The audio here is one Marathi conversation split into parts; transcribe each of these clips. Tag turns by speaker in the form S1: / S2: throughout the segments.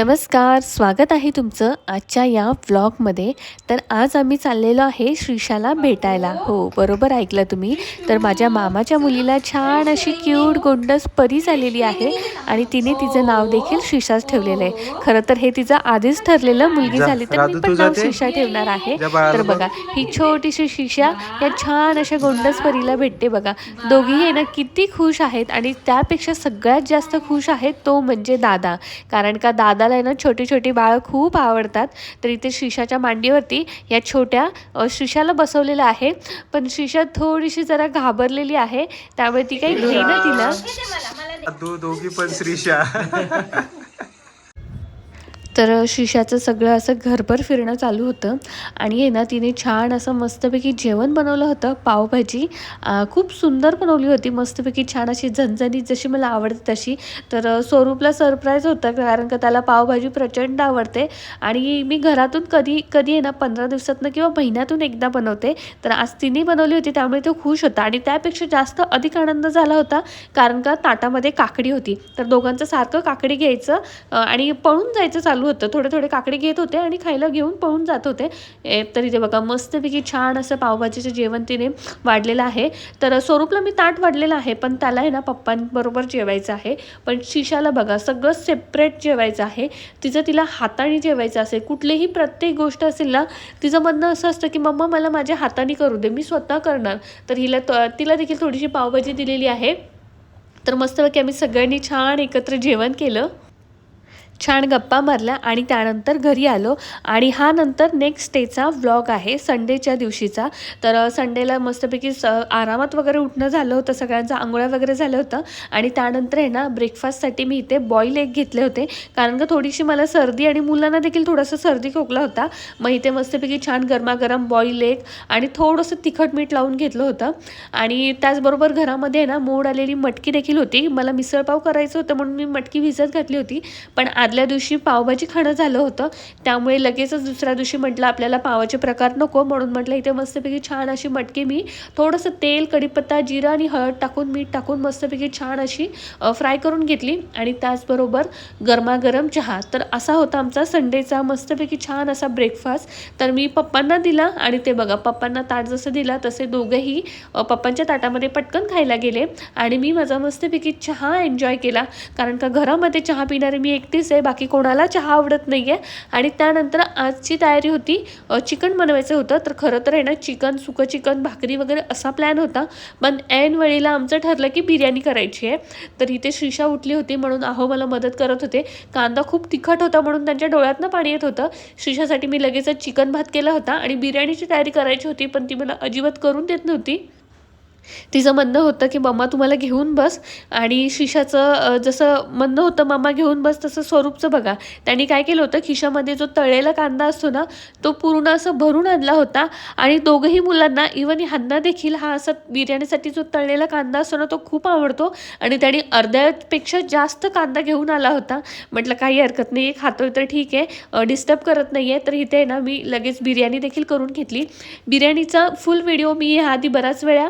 S1: नमस्कार स्वागत आहे तुमचं आजच्या या व्लॉगमध्ये. तर आज आम्ही चाललेलो आहे श्रीषाला भेटायला. हो बरोबर ऐकलं तुम्ही. तर माझ्या मामाच्या मुलीला छान अशी क्यूट गोंडस परी झालेली आहे आणि तिने तिचं नाव देखील श्रीषाच ठेवलेलं आहे. खरं तर हे तिचं आधीच ठरलेलं मुलगी झाली तर मी पण नाव? श्रीषा ठेवणार आहे. तर
S2: बघ.
S1: ही छोटीशी शिशा या छान अशा गोंडस परीला भेटते बघा. दोघीही ना किती खुश आहेत आणि त्यापेक्षा सगळ्यात जास्त खुश आहेत तो म्हणजे दादा. कारण का दादाला आहे ना छोटी छोटी बाळं खूप आवडतात. तर इथे शिशाच्या मांडीवरती या छोट्या शिशाला बसवलेलं आहे पण शिशा थोडीशी जरा घाबरलेली आहे. त्यामुळे ती काही घेईना तिला.
S2: दोघी पण श्रीशा
S1: तर शिशाचं सगळं असं घरभर फिरणं चालू होतं. आणि आहे ना तिने छान असं मस्तपैकी जेवण बनवलं होतं पावभाजी. खूप सुंदर बनवली होती मस्तपैकी छान अशी झणझणीत जशी मला आवडते तशी. तर स्वरूपला सरप्राईज होतं कारण का त्याला पावभाजी प्रचंड आवडते. आणि मी घरातून कधी कधी आहे ना पंधरा दिवसातनं किंवा महिन्यातून एकदा बनवते. तर आज तिने बनवली होती त्यामुळे तो खुश होता. आणि त्यापेक्षा जास्त अधिक आनंद झाला होता कारण का ताटामध्ये काकडी होती. तर दोघांचं सारखं काकडी घ्यायचं आणि पळून जायचं चालू होतं. थोडे थोडे काकडे घेत होते आणि खायला घेऊन पळून जात होते. ए, तर इथे बघा मस्तपैकी छान असं पावभाजीचं जेवण तिने वाढलेलं आहे. तर स्वरूपला मी ताट वाढलेलं आहे पण त्याला आहे ना पप्पांबरोबर जेवायचं आहे. पण शिशाला बघा सगळं सेपरेट जेवायचं आहे. तिचं तिला हाताने जेवायचं असेल कुठलीही प्रत्येक गोष्ट असेल ना तिचं म्हणणं असं असतं की मम्मा मला माझ्या हाताने करू दे मी स्वतः करणार. तर हिला त- तिला देखील थोडीशी पावभाजी दिलेली आहे. तर मस्तपैकी आम्ही सगळ्यांनी छान एकत्र जेवण केलं. छान गप्पा मारल्या आणि त्यानंतर घरी आलो. आणि हा नंतर नेक्स्ट डेचा व्लॉग आहे संडेच्या दिवशीचा. तर संडेला मस्तपैकी स आरामात वगैरे उठणं झालं होतं सगळ्यांचं आंघोळ्या वगैरे झालं होतं. आणि त्यानंतर आहे ना ब्रेकफास्टसाठी मी इथे बॉईल एग घेतले होते. कारण का थोडीशी मला सर्दी आणि मुलांना देखील थोडासा सर्दी खोकला होता. मग इथे मस्तपैकी छान गरमागरम बॉईल एग आणि थोडंसं तिखट मीठ लावून घेतलं होतं. आणि त्याचबरोबर घरामध्ये ना मोड आलेली मटकी देखील होती. मला मिसळपाव करायचं होतं म्हणून मी मटकी भिजत घातली होती. पण आदल्या दिवशी पावभाजी खाणं झालं होतं. त्यामुळे लगेचच दुसऱ्या दिवशी म्हटलं आपल्याला पावाचे प्रकार नको. म्हणून म्हटलं इथे मस्तपैकी छान अशी मटकी मी थोडंसं तेल कढीपत्ता जिरा आणि हळद टाकून मीठ टाकून मस्तपैकी छान अशी फ्राय करून घेतली आणि त्याचबरोबर गरमागरम चहा. तर असा होता आमचा संडेचा मस्तपैकी छान असा ब्रेकफास्ट तर मी पप्पांना दिला आणि ते बघा पप्पांना ताट जसं दिला तसे दोघंही पप्पांच्या ताटामध्ये पटकन खायला गेले आणि मी माझा मस्तपैकी चहा एन्जॉय केला. कारण का घरामध्ये चहा पिणारे मी एकटीच आहे बाकी कोणाला चहा आवडत नाही आहे आणि त्यानंतर आजची तयारी होती चिकन बनवायचं होतं. तर खरं तर आहे ना चिकन सुकं चिकन भाकरी वगैरे असा प्लॅन होता. पण ऐन वेळेला आमचं ठरलं की बिर्याणी करायची आहे. तर इथे श्रीषा उठली होती म्हणून अहो मला मदत करत होते. कांदा खूप तिखट होता म्हणून त्यांच्या डोळ्यातनं पाणी येत होतं. श्रीषासाठी मी लगेचच चिकन भात केला होता आणि बिर्याणीची तयारी करायची होती पण ती मला अजिबात करून देत नव्हती. तिचं म्हणणं होतं की मम्मा तुम्हाला घेऊन बस. आणि शिशाचं जसं म्हणणं होतं मम्मा घेऊन बस तसं स्वरूपचं बघा. त्यांनी काय केलं होतं खिशामध्ये जो तळलेला कांदा असतो ना तो पूर्ण असं भरून आणला होता. आणि दोघंही मुलांना इवन ह्यांना देखील हा असा बिर्याणीसाठी जो तळलेला कांदा असतो ना तो खूप आवडतो. आणि त्यांनी अर्ध्यापेक्षा जास्त कांदा घेऊन आला होता. म्हटलं काही हरकत नाही खातोय तर ठीक आहे. डिस्टर्ब करत नाही आहे तर इथे आहे ना मी लगेच बिर्याणी देखील करून घेतली. बिर्याणीचा फुल व्हिडिओ मी ह्याआधी बऱ्याच वेळा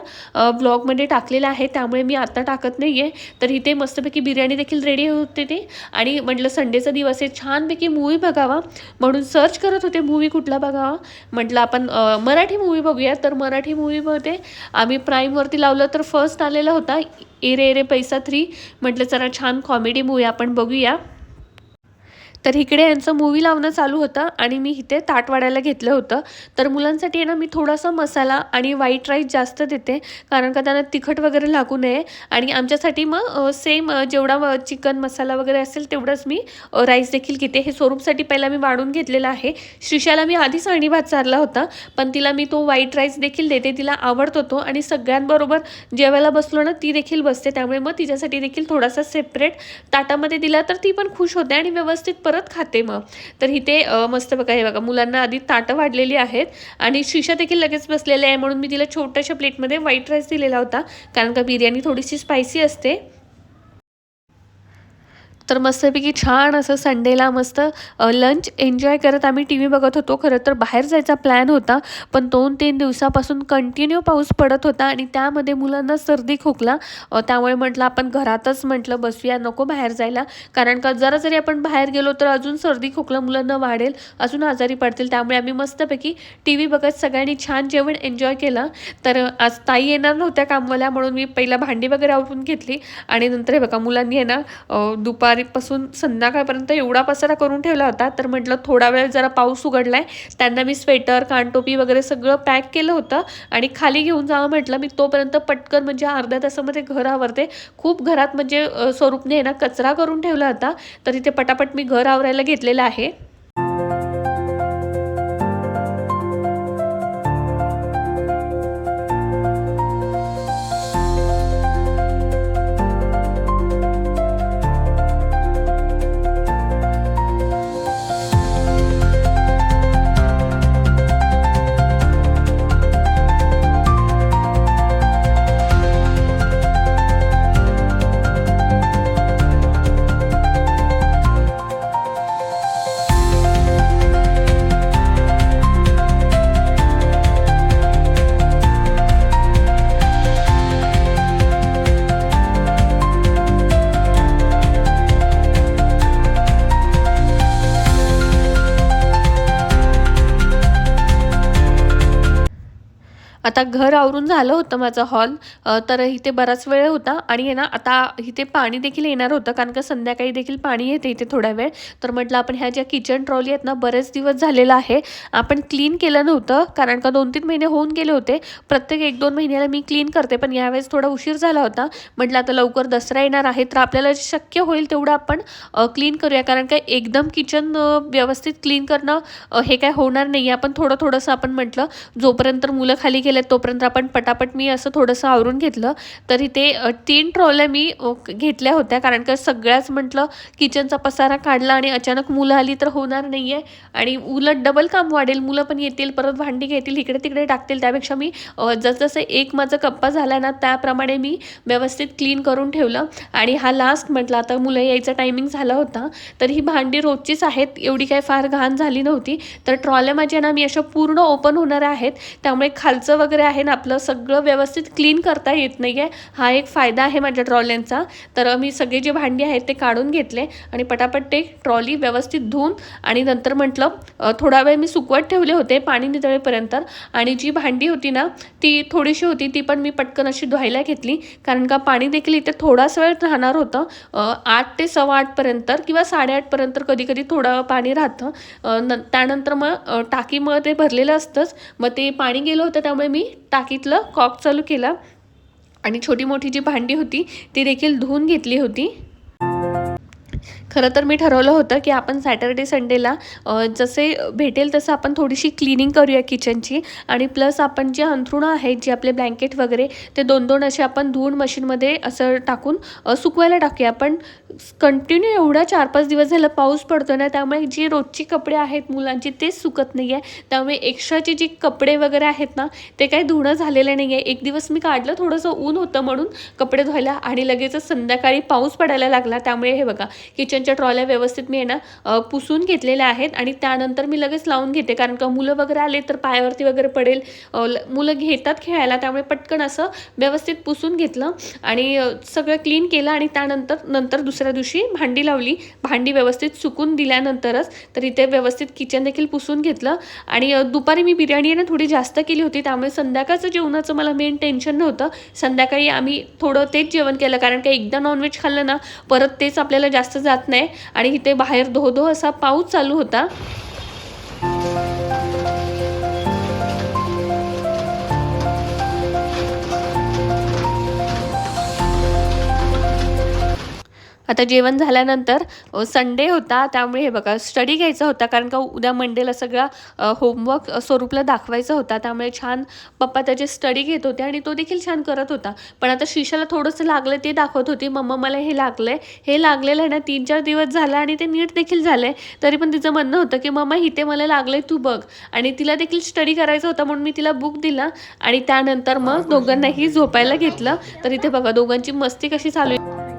S1: ब्लॉगमध्ये टाकलेला आहे त्यामुळे मी आता टाकत नाही आहे तर इथे मस्तपैकी बिर्याणी देखील रेडी होते ते. आणि म्हटलं संडेचा दिवस आहे छानपैकी मूवी बघावा. म्हणून सर्च करत होते मूवी कुठला बघावा? म्हटलं आपण मराठी मूवी बघूया. तर मराठी मूवीमध्ये आम्ही प्राईमवरती लावलं तर फर्स्ट आलेला होता इरे इरे पैसा थ्री म्हटलं जरा छान कॉमेडी मूवी आपण बघूया. तर इकडे यांचं मूवी लावणं चालू होतं आणि मी इथे ताट वाढायला घेतलं होतं. तर मुलांसाठी आहे ना मी थोडासा मसाला आणि व्हाईट राईस जास्त देते कारण का त्यांना तिखट वगैरे लागू नये. आणि आमच्यासाठी मग सेम जेवढा चिकन मसाला वगैरे असेल तेवढंच मी राईस देखील घेते. हे स्वरूपसाठी पहिला मी वाढून घेतलेला आहे. श्रीशाला मी आधीच आणि भात चारला होता पण तिला मी तो व्हाईट राईस देखील देते. तिला आवडतो तो आणि सगळ्यांबरोबर जेवायला बसलो ना ती देखील बसते. त्यामुळे मग तिच्यासाठी देखील थोडासा सेपरेट ताटामध्ये दिला तर ती पण खुश होते आणि व्यवस्थित परत खाते मग. तर इथे मस्त बघा हे बघा मुलांना आधी ताटं वाढलेली आहेत आणि शिशा देखील लगेच बसलेले आहे म्हणून मी तिला छोट्याशा प्लेटमध्ये व्हाईट राईस दिलेला होता. कारण का बिर्याणी थोडीशी स्पायसी असते. तर मस्तपैकी छान असं संडेला मस्त लंच एन्जॉय करत आम्ही टी व्ही बघत होतो. खरं तर बाहेर जायचा प्लॅन होता पण दोन तीन दिवसापासून कंटिन्यू पाऊस पडत होता आणि त्यामध्ये मुलांना सर्दी खोकला. त्यामुळे म्हटलं आपण घरातच म्हटलं बसूया नको बाहेर जायला. कारण का जरा जरी आपण बाहेर गेलो तर अजून सर्दी खोकला मुलांना वाढेल अजून आजारी पडतील. त्यामुळे आम्ही मस्तपैकी टी व्ही बघत सगळ्यांनी छान जेवण एन्जॉय केलं. तर आज ताई येणार नव्हत्या कामवाल्या म्हणून मी पहिला भांडी वगैरे आवरून घेतली. आणि नंतर हे बघा मुलांनी आहे ना दुपार दुपारीपासून संध्याकाळपर्यंत एवढा पसारा करून ठेवला होता तर म्हटलं थोडा वेळ जरा पाऊस उघडला आहे त्यांना मी स्वेटर कानटोपी वगैरे सगळं पॅक केलं होतं आणि खाली घेऊन जावं म्हटलं. मी तोपर्यंत पटकन म्हणजे अर्ध्या तासामध्ये घर आवरते. खूप घरात म्हणजे स्वरूपने आहे ना कचरा करून ठेवला होता. तर इथे पटापट मी घर आवरायला घेतलेलं आहे. आता घर आवरून झालं होतं माझं हॉल तर इथे बराच वेळ होता आणि आहे ना आता इथे पाणी देखील येणार होतं कारण का संध्याकाळी देखील पाणी येते इथे थोडा वेळ. तर म्हटलं आपण ह्या ज्या किचन ट्रॉली आहेत ना बरेच दिवस झालेला आहे. आपण क्लीन केलं नव्हतं कारण का दोन तीन महिने होऊन गेले होते. प्रत्येक एक दोन महिन्याला मी क्लीन करते पण यावेळेस थोडा उशीर झाला होता. म्हटलं आता लवकर दसरा येणार आहे तर आपल्याला शक्य होईल तेवढं आपण क्लीन करूया. कारण का एकदम किचन व्यवस्थित क्लीन करणं हे काय होणार नाही आपण थोडं थोडंसं आपण म्हटलं जोपर्यंत मुलं खाली गेल्यात तोपर्यंत आपण पटापट मी असं थोडंसं आवरून घेतलं. तर इथे तीन ट्रॉल्या मी घेतल्या होत्या. कारण का सगळ्याच म्हटलं किचनचा पसारा काढला आणि अचानक मुलं आली तर होणार नाही आहे आणि उलट डबल काम वाढेल. मुलं पण येतील परत भांडी घेतील इकडे तिकडे टाकतील. त्यापेक्षा मी जसजसं एक माझा कप्पा झाला ना त्याप्रमाणे मी व्यवस्थित क्लीन करून ठेवलं. आणि हा लास्ट म्हटलं आता मुलं यायचा टायमिंग झाला होता. तर ही भांडी रोजचीच आहेत. एवढी काही फार घाण झाली नव्हती. तर ट्रॉल्या माझ्या ना मी अशा पूर्ण ओपन होणार आहेत. त्यामुळे खालचं वगैरे वगैरे आहे ना आपलं सगळं व्यवस्थित क्लीन करता येत नाही आहे हा एक फायदा आहे माझ्या ट्रॉल्यांचा तर मी सगळे जे भांडी आहेत ते काढून घेतले आणि पटापट ते ट्रॉली व्यवस्थित धुवून आणि नंतर म्हटलं थोडा वेळ मी सुकवत ठेवले होते पाणी नितळेपर्यंत. आणि जी भांडी होती ना ती थोडीशी होती ती पण मी पटकन अशी धुवायला घेतली. कारण का पाणी देखील इथे थोडाच वेळ राहणार होतं. आठ ते सव्वा आठपर्यंत किंवा साडेआठपर्यंत कधी कधी थोडं पाणी राहतं. न त्यानंतर मग टाकीमुळे ते भरलेलं असतंच. मग ते पाणी गेलं होतं त्यामुळे मी मी टाकीतलं कॉक चालू केला आणि छोटी मोठी जी भांडी होती ती देखील धुवून घेतली होती. खरं तर मी ठरवलं होतं की आपण सॅटर्डे संडेला जसे भेटेल तसं आपण थोडीशी क्लिनिंग करूया किचनची आणि प्लस आपण जे अंथरुणं आहेत जे आपले ब्लँकेट वगैरे ते दोन दोन असे आपण धुवून मशीनमध्ये असं टाकून सुकवायला टाकूया. पण कंटिन्यू एवढा चार पाच दिवस झालं पाऊस पडतो ना त्यामुळे जी रोजची कपडे आहेत मुलांची तेच सुकत नाही आहे त्यामुळे एक्स्ट्राचे जे कपडे वगैरे आहेत ना ते काही धुणं झालेलं नाही आहे एक दिवस मी काढलं थोडंसं ऊन होतं म्हणून कपडे धुवायला आणि लगेचच संध्याकाळी पाऊस पडायला लागला. त्यामुळे हे बघा किचनच्या ट्रॉल्या व्यवस्थित मी आहे ना पुसून घेतलेल्या आहेत आणि त्यानंतर मी लगेच लावून घेते. कारण का मुलं वगैरे आले तर पायावरती वगैरे पडेल. ल- मुलं घेतात खेळायला त्यामुळे पटकन असं व्यवस्थित पुसून घेतलं आणि सगळं क्लीन केलं आणि त्यानंतर नंतर दुसऱ्या दिवशी भांडी लावली. भांडी व्यवस्थित सुकून दिल्यानंतरच तर इथे व्यवस्थित किचन देखील पुसून घेतलं आणि दुपारी मी बिर्याणी आहे ना थोडी जास्त केली होती. त्यामुळे संध्याकाळचं जेवणाचं मला मेन टेन्शन नव्हतं. संध्याकाळी आम्ही थोडं तेच जेवण केलं. कारण का एकदा नॉनव्हेज खाल्लं ना परत तेच आपल्याला जास्त जात नाही. आणि इथे बाहेर धो धो असा पाऊस चालू होता. आता जेवण झाल्यानंतर संडे होता त्यामुळे हे बघा स्टडी घ्यायचा होता कारण का उद्या मंडेला सगळा होमवर्क स्वरूपला दाखवायचा होता त्यामुळे छान पप्पा त्याचे स्टडी घेत होते आणि तो देखील छान करत होता. पण आता शिशाला थोडंसं लागलं ते दाखवत होती मम्मा मला हे लागलंय. हे लागलेलं आहे ना तीन चार दिवस झालं आणि ते नीट देखील झालंय. तरी पण तिचं म्हणणं होतं की मम्मा इथे मला लागलंय तू बघ. आणि तिला देखील स्टडी करायचं होता म्हणून मी तिला बुक दिला आणि त्यानंतर मग दोघांनाही झोपायला घेतलं. तर इथे बघा दोघांची मस्ती कशी चालू आहे.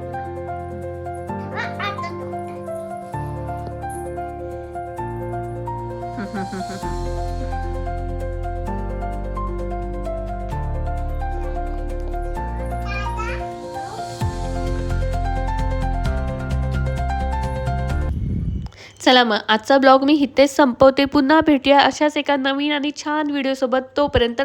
S1: चला मग आजचा ब्लॉग मी हितेच संपवते. पुन्हा भेटूया अशाच एका नवीन आणि छान व्हिडिओसोबत तोपर्यंत